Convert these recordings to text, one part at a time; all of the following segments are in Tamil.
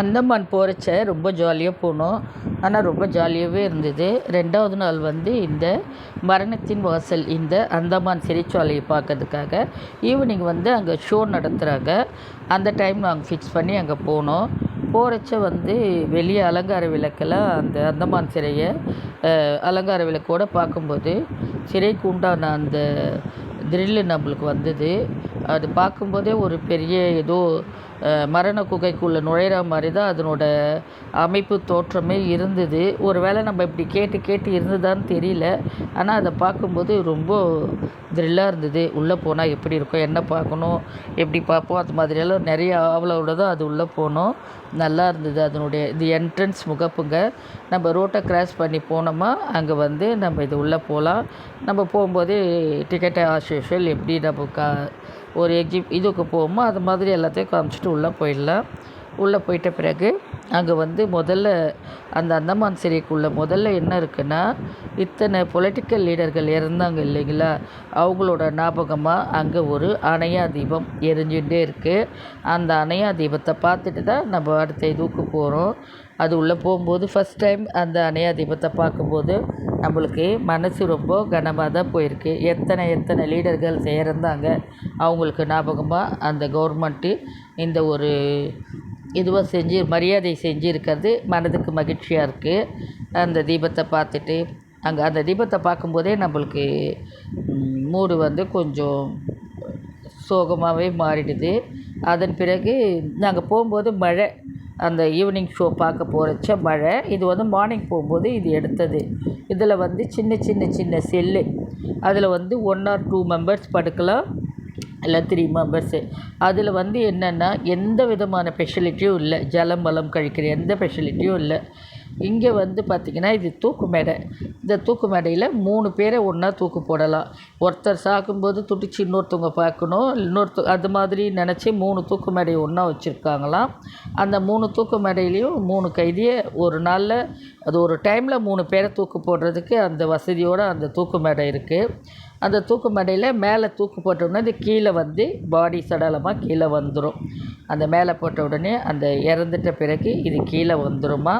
அந்தமான் போகிறச்ச ரொம்ப ஜாலியாக போனோம். ஆனால் ரொம்ப ஜாலியாகவே இருந்தது. ரெண்டாவது நாள் வந்து இந்த மரணத்தின் வாசல் இந்த அந்தமான் சிறைச்சாலையை பார்க்கறதுக்காக ஈவினிங் வந்து அங்கே ஷோ நடத்துகிறாங்க அந்த டைம் நாங்கள் ஃபிக்ஸ் பண்ணி அங்கே போனோம். போகிறச்ச வந்து வெளியே அலங்கார விளக்கெல்லாம் அந்த அந்தமான் சிறையை அலங்கார விளக்கோடு பார்க்கும்போது சிறைக்கு உண்டான அந்த த்ரில்லு நம்மளுக்கு வந்தது. அது பார்க்கும்போதே ஒரு பெரிய ஏதோ மரண குகைக்குள்ளே நுழையிற மாதிரி தான் அதனோட அமைப்பு தோற்றமே இருந்தது. ஒரு வேளை நம்ம இப்படி கேட்டு கேட்டு இருந்ததான்னு தெரியல. ஆனால் அதை பார்க்கும்போது ரொம்ப த்ரில்லாக இருந்தது. உள்ளே போனால் எப்படி இருக்கும் என்ன பார்க்கணும் எப்படி பார்ப்போம் அது மாதிரியெல்லாம் நிறைய ஆவலோட தான் அது உள்ளே போனோம். நல்லா இருந்தது அதனுடைய இது என்ட்ரன்ஸ் முகப்புங்க. நம்ம ரோட்டை கிராஸ் பண்ணி போனோமா அங்கே வந்து நம்ம இது உள்ளே போகலாம் நம்ம போகும்போது டிக்கெட்டை ஆசை யூஷுவல் எப்படி நம்ம கா ஒரு எக்ஸிப் இதுக்கு போவோமோ அது மாதிரி எல்லாத்தையும் காமிச்சிட்டு உள்ளே போயிடலாம். உள்ளே போயிட்ட பிறகு அங்கே வந்து முதல்ல அந்த அந்தமான் சிறைக்குள்ளே முதல்ல என்ன இருக்குன்னா இத்தனை பொலிட்டிக்கல் லீடர்கள் இறந்தாங்க இல்லைங்களா? அவங்களோட ஞாபகமாக அங்கே ஒரு அணையா தீபம் எரிஞ்சுட்டே இருக்குது அந்த அணையா தீபத்தை பார்த்துட்டு தான் நம்ம அடுத்த இதுக்கு போகிறோம் அது உள்ளே போகும்போது ஃபஸ்ட் டைம் அந்த அணையா தீபத்தை பார்க்கும்போது நம்மளுக்கு மனசு ரொம்ப கனமாக தான் போயிருக்கு. எத்தனை எத்தனை லீடர்கள் இறந்தாங்க அவங்களுக்கு ஞாபகமாக அந்த கவர்மெண்ட்டு இந்த ஒரு இதுவாக செஞ்சு மரியாதை செஞ்சு இருக்கிறது மனதுக்கு மகிழ்ச்சியாக இருக்குது அந்த தீபத்தை பார்த்துட்டு அங்கே அந்த தீபத்தை பார்க்கும்போதே நம்மளுக்கு மூடு வந்து கொஞ்சம் சோகமாகவே மாறிடுது. அதன் பிறகு நாங்கள் போகும்போது மழை அந்த ஈவினிங் ஷோ பார்க்க போகிறச்ச மழை. இது வந்து மார்னிங் போகும்போது இது எடுத்தது. இதில் வந்து சின்ன சின்ன சின்ன செல்லு. அதில் வந்து ஒன் ஆர் டூ மெம்பர்ஸ் படுக்கலாம். இல்லை த்ரீ மெம்பர்ஸு அதில் வந்து என்னென்னா எந்த விதமான ஃபெசிலிட்டியும் இல்லை. ஜலம் பலம் கழிக்கிற எந்த ஃபெசிலிட்டியும் இல்லை. இங்கே வந்து பார்த்திங்கன்னா இது தூக்கு மேடை. இந்த தூக்கு மேடையில் மூணு பேரை ஒன்றா தூக்கு போடலாம். ஒருத்தர் சாக்கும்போது துடிச்சு இன்னொருத்தவங்க பார்க்கணும். இன்னொருத்த அது மாதிரி நினச்சி மூணு தூக்கு மேடையை ஒன்றா வச்சுருக்காங்களாம். அந்த மூணு தூக்கு மேடையிலையும் மூணு கைதியை ஒரு நாளில் அது ஒரு டைமில் மூணு பேரை தூக்கு போடுறதுக்கு அந்த வசதியோடு அந்த தூக்கு மேடை இருக்குது அந்த தூக்கு மேடையில் மேலே தூக்கு போட்டோம்னா இது கீழே வந்து பாடி சடலமாக கீழே வந்துடும் அந்த மேலே போட்ட உடனே அந்த இறந்துட்ட பிறகு இது கீழே வந்துடுமா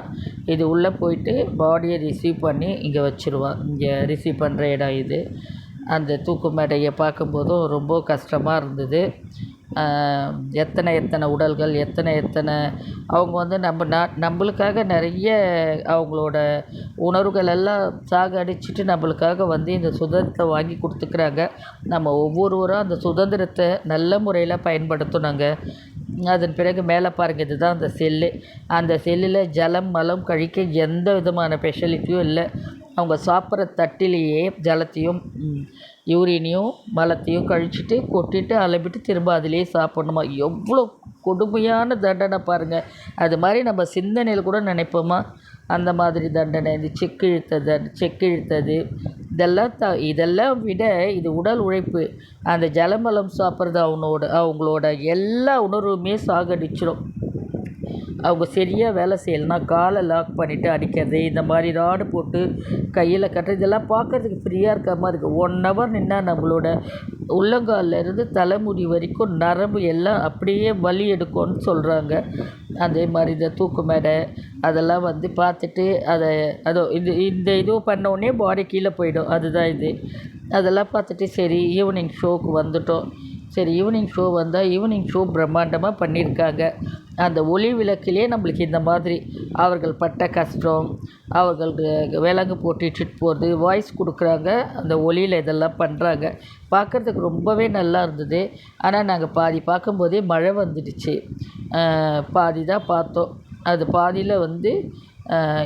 இது உள்ளே போயிட்டு பாடியை ரிசீவ் பண்ணி இங்கே வச்சுருவான் இங்கே ரிசீவ் பண்ணுற இடம் இது. அந்த தூக்கு மேடையை பார்க்கும்போதும் ரொம்ப கஷ்டமாக இருந்தது. எத்தனை எத்தனை உடல்கள் எத்தனை எத்தனை அவங்க வந்து நம்ம நா நம்மளுக்காக நிறைய அவங்களோட உணர்வுகள் எல்லாம் சாகடிச்சிட்டு நம்மளுக்காக வந்து இந்த சுதந்திரத்தை வாங்கி கொடுத்துக்கிறாங்க. நம்ம ஒவ்வொருவரும் அந்த சுதந்திரத்தை நல்ல முறையில் பயன்படுத்தணுங்க. அதன் பிறகு மேலே பாருங்கள் இதுதான் அந்த செல்லு. அந்த செல்லில் ஜலம் மலம் கழிக்க எந்த விதமான ஃபெசிலிட்டியும் இல்லை. அவங்க சாப்பிட்ற தட்டிலேயே ஜலத்தையும் யூரினையும் மலத்தையும் கழிச்சிட்டு கொட்டிட்டு அலம்பிட்டு திரும்ப அதிலேயே சாப்பிட்ணுமா? எவ்வளோ கொடுமையான தண்டனை பாருங்கள் அது மாதிரி நம்ம சிந்தனையில் கூட நினைப்போமா? அந்த மாதிரி தண்டனை இந்த செக்கு இழுத்தது செக்கு இழுத்தது இதெல்லாம் த இதெல்லாம் விட இது உடல் உழைப்பு. அந்த ஜலமலம் சாப்பிட்றது அவனோட அவங்களோட எல்லா உணர்வுமே சாகடிச்சிடும் அவங்க சரியாக வேலை செய்யலைன்னா காலை லாக் பண்ணிவிட்டு அடிக்கிறது இந்த மாதிரி ராடு போட்டு கையில் கட்டுறது இதெல்லாம் பார்க்குறதுக்கு ஃப்ரீயாக இருக்க மாதிரி இருக்குது ஒன் ஹவர் நின்னால் நம்மளோட உள்ளங்காலிருந்து தலைமுடி வரைக்கும் நரம்பு எல்லாம் அப்படியே வலி எடுக்கும்னு சொல்கிறாங்க அதே மாதிரி இந்த தூக்கு மேடை அதெல்லாம் வந்து பார்த்துட்டு அதை அதோ இது இந்த இதுவும் பண்ணோடனே பாடி கீழே போயிடும். அதுதான் இது. அதெல்லாம் பார்த்துட்டு சரி ஈவினிங் ஷோவுக்கு வந்துட்டோம். சரி ஈவினிங் ஷோ வந்தால் ஈவினிங் ஷோ பிரம்மாண்டமாக பண்ணியிருக்காங்க அந்த ஒளி விளக்கிலே நம்மளுக்கு இந்த மாதிரி அவர்கள் பட்ட கஷ்டம் அவர்கள் விலங்கு போட்டுட்டு போகிறது வாய்ஸ் கொடுக்குறாங்க. அந்த ஒளியில் இதெல்லாம் பண்ணுறாங்க பார்க்குறதுக்கு ரொம்பவே நல்லா இருந்தது. ஆனால் நாங்கள் பாதி பார்க்கும்போதே மழை வந்துடுச்சு. பாதி தான் பார்த்தோம். அது பாதியில் வந்து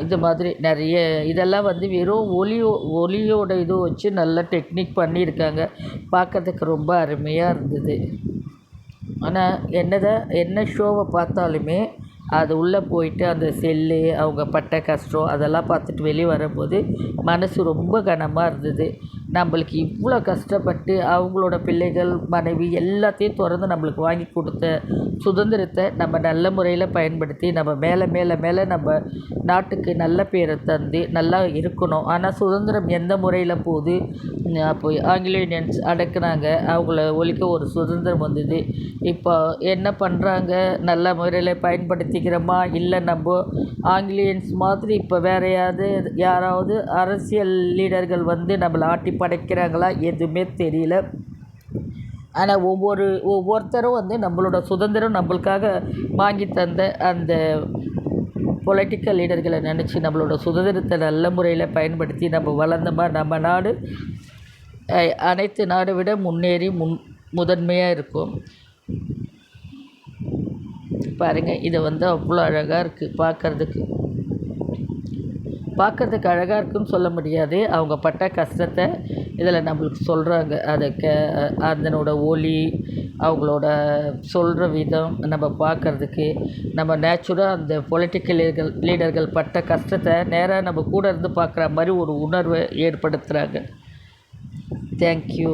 இது மாதிரி நிறைய இதெல்லாம் வந்து வெறும் ஒலியோ ஒலியோட இது வச்சு நல்லா டெக்னிக் பண்ணியிருக்காங்க. பார்க்கறதுக்கு ரொம்ப அருமையாக இருந்தது. ஆனால் என்னதான் என்ன ஷோவை பார்த்தாலுமே அது உள்ளே போயிட்டு அந்த செல்லு அவங்க பட்ட கஷ்டம் அதெல்லாம் பார்த்துட்டு வெளியே வரும்போது மனசு ரொம்ப கனமாக இருந்தது. நம்மளுக்கு இவ்வளோ கஷ்டப்பட்டு அவங்களோட பிள்ளைகள் மனைவி எல்லாத்தையும் திறந்து நம்மளுக்கு வாங்கி கொடுத்த சுதந்திரத்தை நம்ம நல்ல முறையில் பயன்படுத்தி நம்ம மேலே மேலே மேலே நம்ம நாட்டுக்கு நல்ல பேரை தந்து நல்லா இருக்கணும். ஆனால் சுதந்திரம் எந்த முறையில் போகுது? அப்போ ஆங்கிலேயன்ஸ் அடக்குனாங்க. அவங்கள ஒழிக்க ஒரு சுதந்திரம் வந்தது. இப்போ என்ன பண்ணுறாங்க நல்ல முறையில் பயன்படுத்திக்கிறோமா? இல்லை நம்ம ஆங்கிலேயன்ஸ் மாதிரி இப்போ வேறையாவது யாராவது யாராவது அரசியல் லீடர்கள் வந்து நம்மளை ஆட்டி படைக்கிறாங்களா எதுவுமே தெரியல. ஆனால் ஒவ்வொரு ஒவ்வொருத்தரும் வந்து நம்மளோட சுதந்திரம் நம்மளுக்காக வாங்கி தந்த அந்த பொலிட்டிக்கல் லீடர்களை நினச்சி நம்மளோட சுதந்திரத்தை நல்ல முறையில் பயன்படுத்தி நம்ம வளர்ந்தோமா நம்ம நாடு அனைத்து நாடை விட முன்னேறி முன் முதன்மையாக இருக்கும். பாருங்கள் இது வந்து அவ்வளோ அழகாக இருக்குது பார்க்கறதுக்கு பார்க்கறதுக்கு அழகாக இருக்குன்னு சொல்ல முடியாது. அவங்க பட்ட கஷ்டத்தை இதில் நம்மளுக்கு சொல்கிறாங்க அதை க அதனோட ஒலி அவங்களோட சொல்கிற விதம் நம்ம பார்க்கறதுக்கு நம்ம நேச்சுராக அந்த பொலிட்டிக்கல் லீடர்கள் லீடர்கள் பட்ட கஷ்டத்தை நேராக நம்ம கூட இருந்து பார்க்குற மாதிரி ஒரு உணர்வை ஏற்படுத்துகிறாங்க தேங்க்யூ